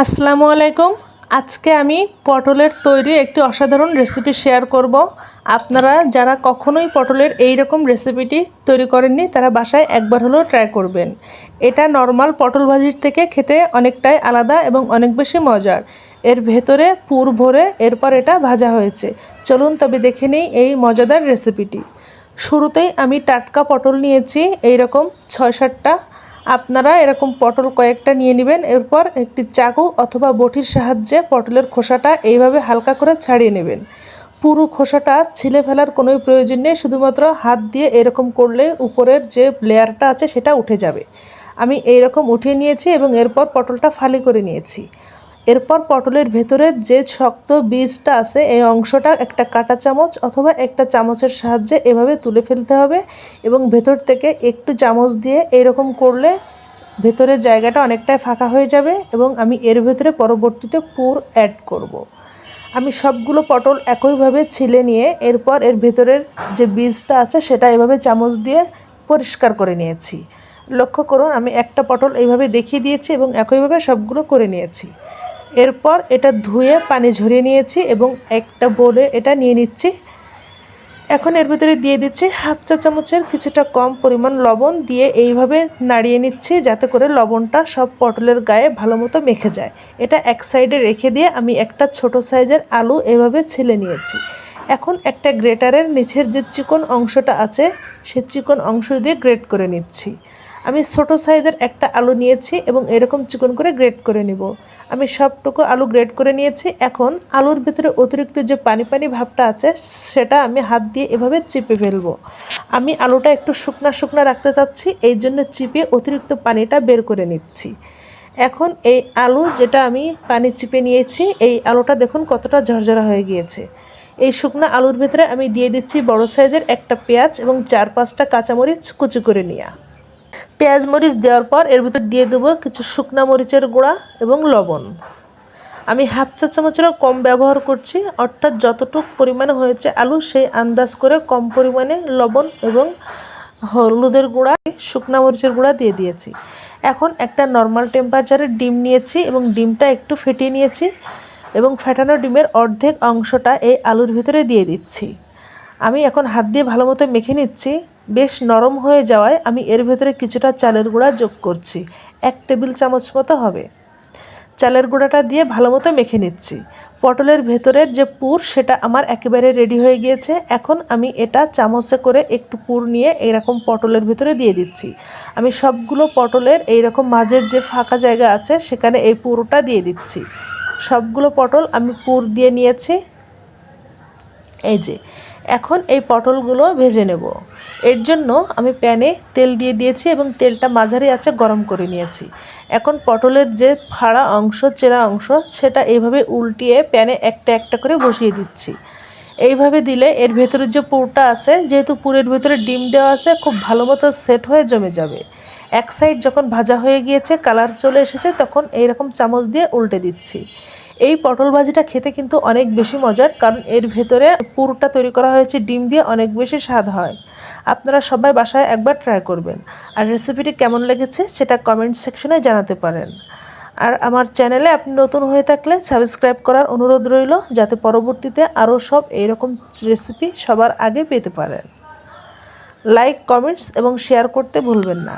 আসসালামু আলাইকুম। আজকে আমি পটলের তৈরি একটি অসাধারণ রেসিপি শেয়ার করব। আপনারা যারা কখনোই পটলের এই রকম রেসিপিটি তৈরি করেননি, তারা বাসায় একবার হলেও ট্রাই করবেন। এটা নর্মাল পটল ভাজির থেকে খেতে অনেকটাই আলাদা এবং অনেক বেশি মজার। এর ভেতরে পুর ভরে এরপর এটা ভাজা হয়েছে। চলুন তবে দেখে নিই এই মজাদার রেসিপিটি শুরুতেই আমি টাটকা পটল নিয়েছি এই রকম ছয় সাতটা আপনারা এরকম পটল কয়েকটা নিয়ে নেবেন। এরপর একটি চাকু অথবা বটির সাহায্যে পটলের খোসাটা এইভাবে হালকা করে ছাড়িয়ে নেবেন। পুরো খোসাটা ছিলে ফেলার কোনোই প্রয়োজন নেই, শুধুমাত্র হাত দিয়ে এরকম করলে উপরের যে লেয়ারটা আছে সেটা উঠে যাবে। আমি এইরকম উঠিয়ে নিয়েছি এবং এরপর পটলটা ফালি করে নিয়েছি। এরপর পটলের ভেতরের যে শক্ত বীজটা আছে, এই অংশটা একটা কাটা চামচ অথবা একটা চামচের সাহায্যে এভাবে তুলে ফেলতে হবে এবং ভেতর থেকে একটু চামচ দিয়ে এরকম করলে ভেতরের জায়গাটা অনেকটাই ফাঁকা হয়ে যাবে এবং আমি এর ভেতরে পরবর্তীতে পুর অ্যাড করব। আমি সবগুলো পটল একইভাবে ছিলে নিয়ে এরপর এর ভেতরের যে বীজটা আছে, সেটা এভাবে চামচ দিয়ে পরিষ্কার করে নিয়েছি লক্ষ্য করুন, আমি একটা পটল এইভাবে দেখিয়ে দিয়েছি এবং একইভাবে সবগুলো করে নিয়েছি এরপর এটা ধুয়ে পানি ঝরিয়ে নিয়েছি এবং একটা বোলে এটা নিয়ে নিচ্ছি। এখন এর ভিতরে দিয়ে দিচ্ছি হাফ চা চামচের কিছুটা কম পরিমাণ লবণ দিয়ে এইভাবে নাড়িয়ে নিচ্ছি যাতে করে লবণটা সব পটলের গায়ে ভালো মতো মেখে যায়। এটা এক সাইডে রেখে দিয়ে আমি একটা ছোট সাইজের আলু এভাবে ছেলে নিয়েছি। এখন একটা গ্রেটারের নিচের যে চিকন অংশটা আছে, সে চিকন অংশ দিয়ে গ্রেট করে নিচ্ছি। আমি ছোট সাইজের একটা আলু নিয়েছি এবং এরকম চিকন করে গ্রেট করে নিব। আমি সবটুকু আলু গ্রেট করে নিয়েছি। এখন আলুর ভিতরে অতিরিক্ত যে পানি পানি ভাবটা আছে, সেটা আমি হাত দিয়ে এভাবে চিপে ফেলব। আমি আলুটা একটু শুকনা শুকনা রাখতে চাচ্ছি, এই জন্য চিপে অতিরিক্ত পানিটা বের করে নিচ্ছি। এখন এই আলু যেটা আমি পানি চিপে নিয়েছি, এই আলুটা দেখুন কতটা ঝরঝরা হয়ে গিয়েছে। এই শুকনো আলুর ভিতরে আমি দিয়ে দিচ্ছি বড় সাইজের একটা পেঁয়াজ এবং চার পাঁচটা কাঁচামরিচ কুচি করে নেওয়া পেঁয়াজ মরিচ দেওয়ার পর এর ভিতর দিয়ে দেবো কিছু শুকনা মরিচের গুঁড়া এবং লবণ। আমি হাফ চা চামচেরও কম ব্যবহার করছি, অর্থাৎ যতটুক পরিমাণে হয়েছে আলু, সেই আন্দাজ করে কম পরিমাণে লবণ এবং হলুদের গুঁড়া, শুকনা মরিচের গুঁড়া দিয়ে দিয়েছি। এখন একটা নর্মাল টেম্পারেচারে ডিম নিয়েছি এবং ডিমটা একটু ফেটিয়ে নিয়েছি এবং ফেটানো ডিমের অর্ধেক অংশটা এই আলুর ভিতরে দিয়ে দিচ্ছি। আমি এখন হাত দিয়ে ভালো মতো মেখে নিচ্ছি। বেশ নরম হয়ে যাওয়ায় আমি এর ভেতরে কিছুটা চালের গুঁড়া যোগ করছি। এক টেবিল চামচ মতো হবে। চালের গুঁড়াটা দিয়ে ভালো মতো মেখে নিচ্ছি। পটলের ভেতরের যে পুর, সেটা আমার একেবারে রেডি হয়ে গিয়েছে। এখন আমি এটা চামচে করে একটু পুর নিয়ে এইরকম পটলের ভেতরে দিয়ে দিচ্ছি। আমি সবগুলো পটলের এইরকম মাঝের যে ফাঁকা জায়গা আছে, সেখানে এই পুরোটা দিয়ে দিচ্ছি। সবগুলো পটল আমি পুর দিয়ে নিয়েছি। এই যে, এখন এই পটলগুলো ভেজে নেব। এর জন্য আমি প্যানে তেল দিয়ে দিয়েছি এবং তেলটা মাঝারি আছে গরম করে নিয়েছি। এখন পটলের যে ফাড়া অংশ, চেরা অংশ, সেটা এইভাবে উল্টিয়ে প্যানে একটা একটা করে বসিয়ে দিচ্ছি। এইভাবে দিলে এর ভেতরে যে পুরটা আছে, যেহেতু পুরের ভেতরে ডিম দেওয়া আছে, খুব ভালো মতো সেট হয়ে জমে যাবে। এক সাইড যখন ভাজা হয়ে গিয়েছে, কালার চলে এসেছে, তখন এইরকম চামচ দিয়ে উল্টে দিচ্ছি। এই পটল ভাজিটা খেতে কিন্তু অনেক বেশি মজার, কারণ এর ভেতরে পুরটা তৈরি করা হয়েছে, ডিম দিয়ে অনেক বেশি স্বাদ হয়। আপনারা সবাই বাসায় একবার ট্রাই করবেন। আর রেসিপিটি কেমন লেগেছে সেটা কমেন্ট সেকশনে জানাতে পারেন। আর আমার চ্যানেলে আপনি নতুন হয়ে থাকলে সাবস্ক্রাইব করার অনুরোধ রইল, যাতে পরবর্তীতে আরও সব এইরকম রেসিপি সবার আগে পেতে পারেন। লাইক কমেন্টস এবং শেয়ার করতে ভুলবেন না।